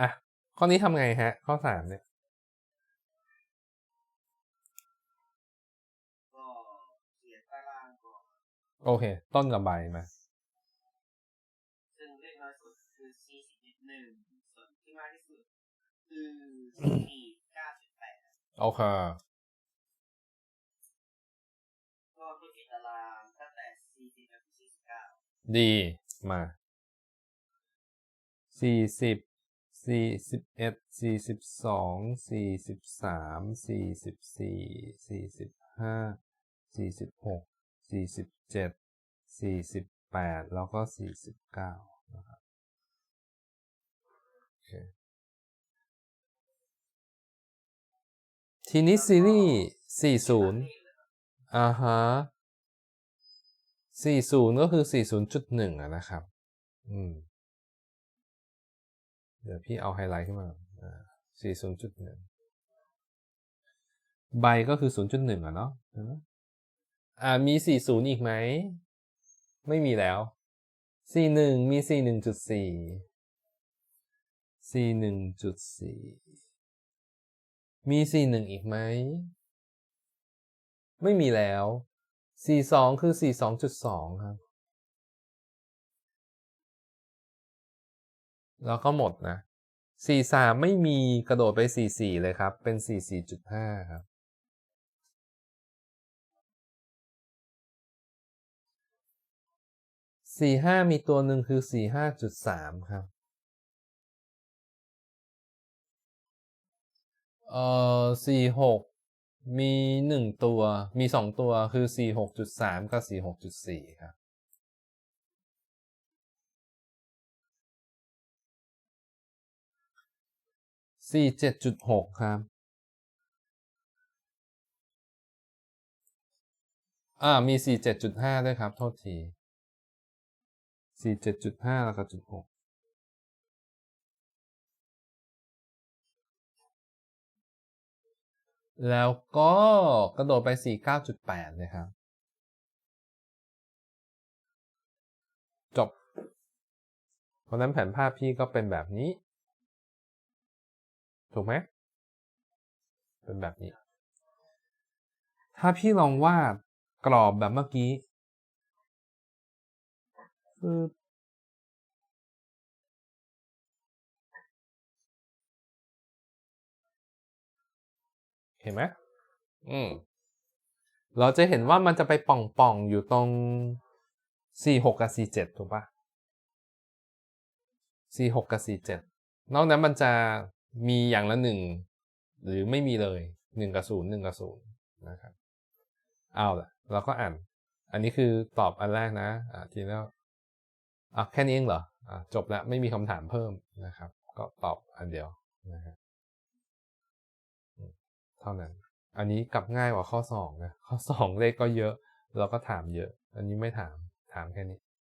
อะ ข้อนี้ทำไงฮะ ข้อสามเนี่ยก็เขียนตารางก่อนโอเค ต้นกับใบมา ซึ่งเลขน้อยสุดคือสี่สิบหนึ่งส่วนที่มากที่สุดคือสี่เก้าสิบแปดโอเคก็ตัวเขียนตารางตั้งแต่สี่สิบจนถึงสี่สิบเก้าดีมาสี่สิบ สี่สิบเอ็ดสี่สิบสองสี่สิบสามสี่สิบสี่สี่สิบห้าสี่สิบหกสี่สิบเจ็ดสี่สิบแปดแล้วก็สี่สิบเก้านะครับทีนี้ซีรีส์สี่ศูนย์อ่าฮะสี่ศูนย์ก็คือสี่ศูนย์จุดหนึ่งนะครับ อืม เดี๋ยวพี่เอาไฮไลท์ขึ้นมาสี่ศูนย์จุดหนึ่งใบก็คือศูนย์จุดหนึ่งอะเนาะอ่ามีสี่ศูนย์อีกไหม ไม่มีแล้วสี่หนึ่งมีสี่หนึ่งจุดสี่สี่หนึ่งจุดสี่มีสี่หนึ่งอีกไหม ไม่มีแล้ว42คือ42.2ครับ แล้วก็หมดนะ 43 ไม่มีกระโดดไป 44 เลยครับ เป็น 44.5 ครับ 45 มีตัวหนึ่งคือ 45.3 ครับ เอ่อ 46 มีหนึ่งตัว มีสองตัวคือสี่หกจุดสามกับสี่หกจุดสี่ครับ สี่เจ็ดจุดหกครับ อ่า มีสี่เจ็ดจุดห้าด้วยครับ โทษทีสี่เจ็ดจุดห้าแล้วก็จุดหกแล้วก็กระโดดไป 49.8 เลยครับ จบ เพราะนั้นแผนภาพพี่ก็เป็นแบบนี้ ถูกไหมเป็นแบบนี้ ถ้าพี่ลองวาดกรอบแบบเมื่อกี้คือเห็นไหมอืม เราจะเห็นว่ามันจะไปป่องป่องๆอยู่ตรง46กับ47ถูกปะ46กับ47นอกนั้นมันจะ มีอย่างละหนึ่งหรือไม่มีเลย1กับ0 1กับ0นย์นะครับเอาละเราก็อ่าน อันนี้คือตอบอันแรกนะอ่าทีแล้วอะแค่นี้เองเหรออะจบแล้วไม่มีคำถามเพิ่มนะครับ ก็ตอบอันเดียวนะครับเท่านั้น อันนี้กลับง่ายกว่าข้อสองนะข้อสองเลขก็เยอะ เราก็ถามเยอะ อันนี้ไม่ถามถามแค่นี้